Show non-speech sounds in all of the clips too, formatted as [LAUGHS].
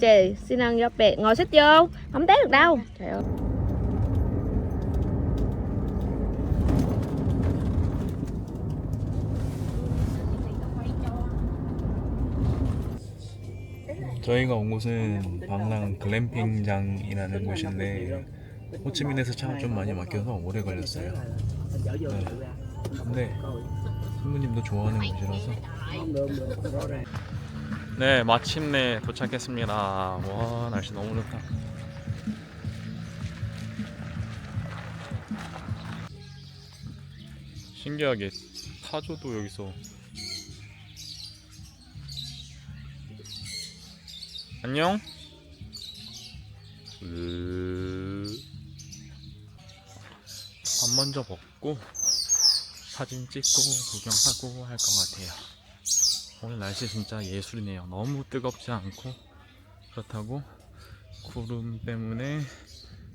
Chị xin ăn cho bẹ ngồi xích vô không té được đâu trời ơi 저희가 온 곳은 방랑 글램핑장이라는 곳인데 호치민에서 차가 좀 많이 막혀서 오래 걸렸어요. 네. 근데 신부님도 좋아하는 곳이라서 네 마침내 도착했습니다. 와 날씨 너무 좋다. 신기하게 타조도 여기서 안녕. 으... 밥 먼저 먹고 사진 찍고 구경하고 할 것 같아요. 오늘 날씨 진짜 예술이네요. 너무 뜨겁지 않고 그렇다고 구름 때문에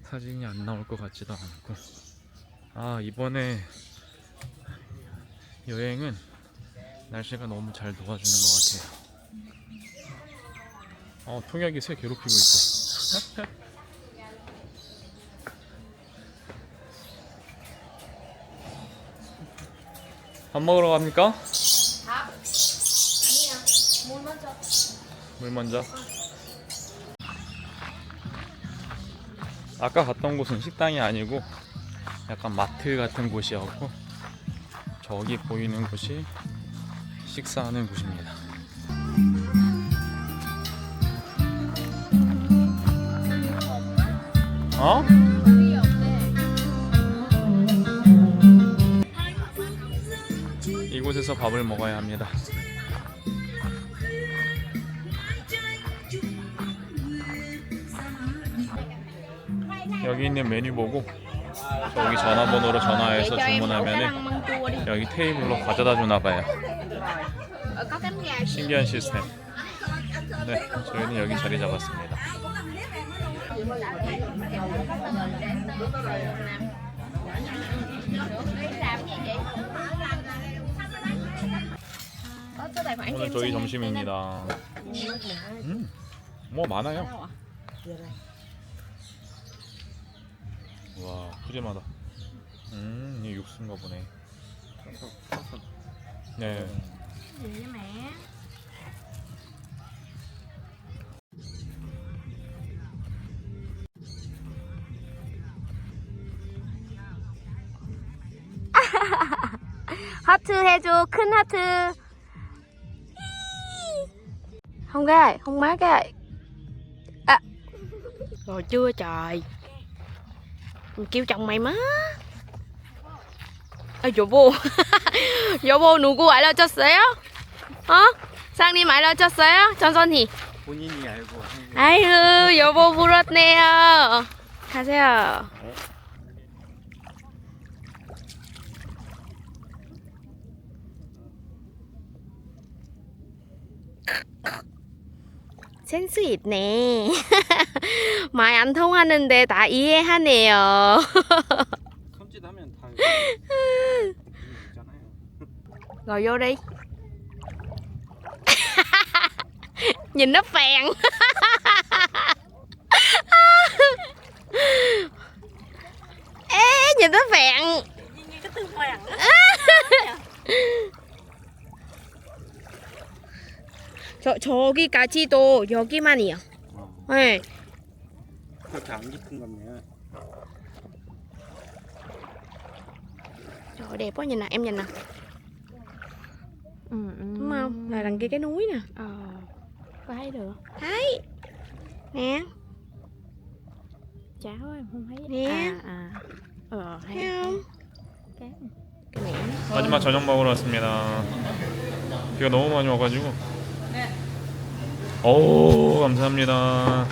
사진이 안 나올 것 같지도 않고 아 이번에 여행은 날씨가 너무 잘 도와주는 것 같아요. 어, 통역이 새 괴롭히고 있어. [LAUGHS] 밥 먹으러 갑니까? 물 먼저 물 먼저. 아까 갔던 곳은 식당이 아니고 약간 마트 같은 곳이었고 저기 보이는 곳이 식사하는 곳입니다. 어? 곳에서 밥을 먹어야 합니다. 여기 있는 메뉴 보고 저기 전화번호로 전화해서 주문하면 여기 테이블로 가져다 주나 봐요. 신기한 시스템. 네, 저희는 여기 자리 잡았습니다. 오늘 저희. 점심입니다. 음, 뭐 많아요. 와, 푸짐하다. 음, 이 육수인가 보네. 네. Với mẹ [LAUGHS] 하트 해줘 큰 하트 không gai không má gai à. rồi chưa trời Mình kêu chồng mày má 아 여보 여보 누구 알려줬어요? 어? 쌍님 알려줬어요? 전선희 본인이 알고 한 거. 아유 센스 있네. 말 안 통하는데 다 이해하네요. 손짓하면 다 [LAUGHS] 있잖아요. ngồi vô đi nhìn nó phèn 저 저기까지도 여기만이요. 어, 네. 그렇게 안 깊은 거면 Trời ơi, đẹp quá nhìn nè, em nhìn nè. Ừ, ừ. Đúng không? Là đằng kia cái núi nè. Ờ, có thấy được Thấy. Nè, cháu em không thấy Nè. à à ờ thấy thấy không? cái Cái miệng nó 마지막 저녁 먹으러 왔습니다. 비가 너무 많이 와가지고. 오 감사합니다.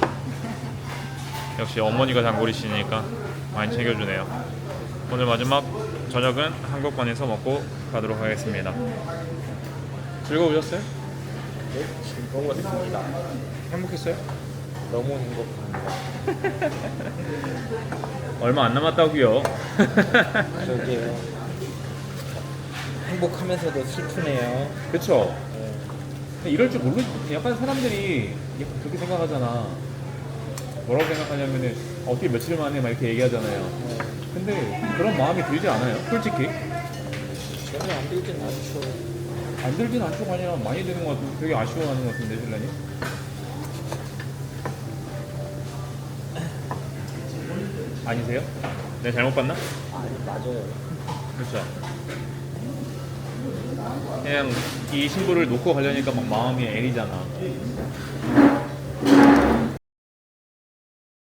역시 어머니가 단골이시니까 많이 챙겨주네요. 오늘 마지막 저녁은 한국관에서 먹고 가도록 하겠습니다. 즐거우셨어요? 네, 즐거웠습니다. 행복했어요? 너무 행복합니다. [LAUGHS] 얼마 안 남았다고요. 그러게요. 행복하면서도 슬프네요. 그쵸? 네. 근데 이럴 줄 모르 약간 사람들이 약간 그렇게 생각하잖아 뭐라고 생각하냐면은 어떻게 며칠 만에 막 이렇게 얘기하잖아요 네. 근데 그런 마음이 들지 않아요 솔직히 전혀 안 들진 않죠. 안 들진 않죠 아니라 많이 드는 것 같고 되게 아쉬워하는 것 같은데 신랑이 아니세요? 내가 잘못 봤나? 아니 맞아요. 그렇죠 그냥 이 신부를 놓고 가려니까 막 마음이 애리잖아